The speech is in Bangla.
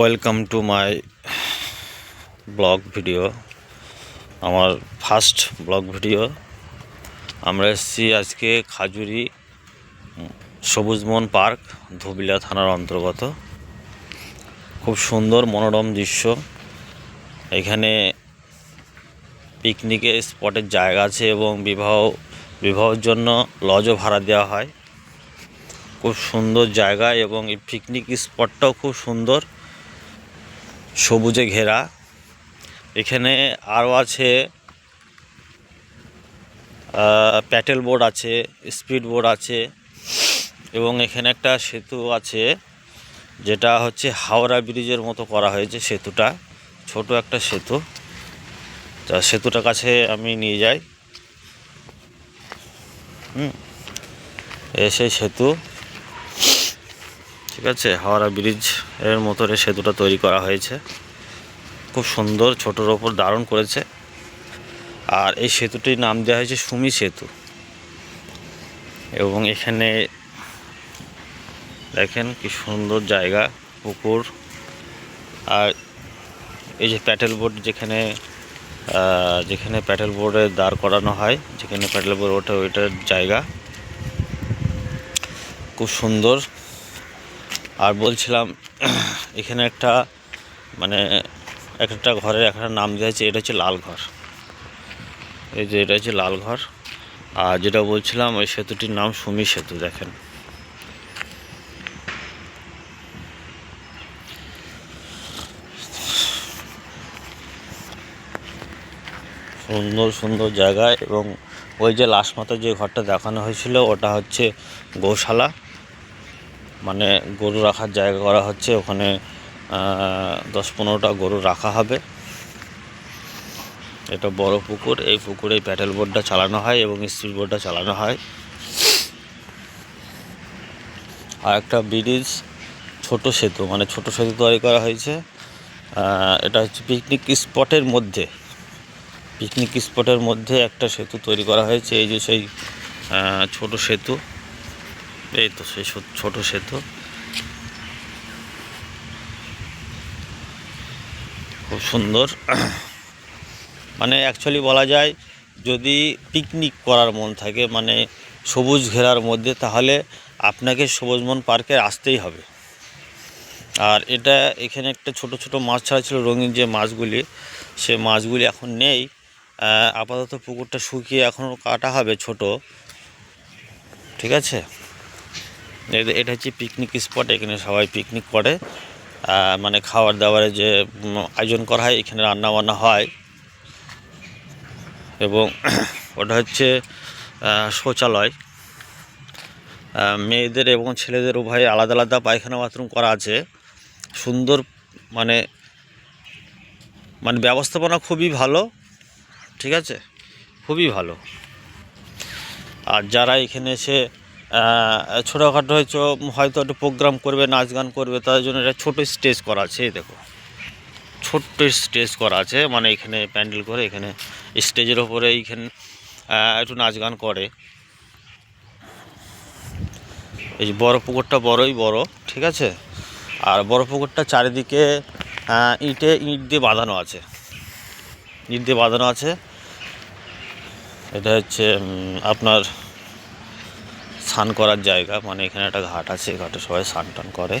Welcome to my vlog video আমার ফার্স্ট ব্লগ ভিডিও আমরা এসেছি আজকে খাজুরি সবুজমন পার্ক, ধুবিলা থানার অন্তর্গত। খুব সুন্দর, মনোরম দৃশ্য। এখানে পিকনিকে স্পটের জায়গা আছে এবং বিবাহ, বিবাহের জন্য লজও ভাড়া দেওয়া হয়। খুব সুন্দর জায়গা এবং এই পিকনিক স্পটটাও খুব সুন্দর। সবুজে ঘেরা। এখানে আরও আছে প্যাটেল বোর্ড আছে স্পিড বোর্ড আছে, এবং এখানে একটা সেতু আছে, যেটা হচ্ছে হাওড়া ব্রিজের মতো করা হয়েছে সেতুটা, ছোট একটা সেতু। তা সেতুটার কাছে আমি নিয়ে যাই। হুম এসে সেতু। ঠিক আছে, হাওড়া ব্রিজের মতো রে সেতুটা তৈরি করা হয়েছে। খুব সুন্দর, ছোটোর ওপর দারুণ করেছে। আর এই সেতুটির নাম দেওয়া হয়েছে সুমি সেতু। এবং এখানে দেখেন কি সুন্দর জায়গা, পুকুর। আর এই যে প্যাটেল বোর্ড যেখানে যেখানে প্যাটেল বোর্ডে দাঁড় করানো হয়, যেখানে প্যাটেল বোর্ড ওঠে ওইটার জায়গা। খুব সুন্দর। আর বলছিলাম, এখানে একটা মানে একটা ঘরের একটা নাম দেওয়া হয়েছে এটা হচ্ছে লাল ঘর। এই যে এটা হচ্ছে লাল ঘর। আর যেটা বলছিলাম, ওই সেতুটির নাম সুমি সেতু, দেখেন। সুন্দর সুন্দর জায়গা এবং ওই যে লাশ মাথার যে ঘরটা দেখানো হয়েছিল, ওটা হচ্ছে গৌশালা। মানে গরু রাখার জায়গা করা হচ্ছে, ওখানে দশ পনেরোটা গরু রাখা হবে। এটা বড় পুকুর, এই পুকুরে প্যাটেল বোর্ডটা চালানো হয় এবং স্পিড বোর্ডটা চালানো হয়। আর একটা ব্রিজ, ছোট সেতু মানে ছোট সেতু তৈরি করা হয়েছে। এটা হচ্ছে পিকনিক স্পটের মধ্যে। পিকনিক স্পটের মধ্যে একটা সেতু তৈরি করা হয়েছে, এই যে সেই ছোট সেতু। এই তো, সেই ছোট সেতু। খুব সুন্দর। মানে অ্যাকচুয়ালি বলা যায়, যদি পিকনিক করার মন থাকে মানে সবুজ ঘেরার মধ্যে, তাহলে আপনাকে সবুজমন পার্কে আসতেই হবে। আর এটা এখানে একটা ছোট ছোট মাছ ছাড়া ছিল, রঙিন যে মাছগুলি, সে মাছগুলি এখন নেই। আপাতত পুকুরটা শুকিয়ে এখনও কাটা হবে ছোট। ঠিক আছে? এটা হচ্ছে পিকনিক স্পট এখানে সবাই পিকনিক করে। মানে খাবার দাবারের যে আয়োজন করা হয়, এখানে রান্না বান্না হয়। এবং ওটা হচ্ছে শৌচালয়। মেয়েদের এবং ছেলেদের উভয়ে আলাদা আলাদা পায়খানা বাথরুম করা আছে। সুন্দর মানে মানে ব্যবস্থাপনা খুবই ভালো, ঠিক আছে? খুবই ভালো। আর যারা এখানে এসে ছোটোখাটো হয়তো হয়তো একটা প্রোগ্রাম করবে, নাচ গান করবে তাদের জন্য একটা ছোটো স্টেজ করা আছে দেখো। ছোট্ট স্টেজ করা আছে মানে এখানে প্যান্ডেল করে, এখানে স্টেজের ওপরে এইখানে একটু নাচ গান করে। এই যে বড় পুকুরটা বড়ই বড়, ঠিক আছে? আর বড় পুকুরটা চারিদিকে ইটে ইট দিয়ে বাঁধানো আছে। ইট দিয়ে বাঁধানো আছে। এটা হচ্ছে আপনার স্নান করার জায়গা মানে এখানে একটা ঘাট আছে ঘাটে সবাই স্নান টান করে।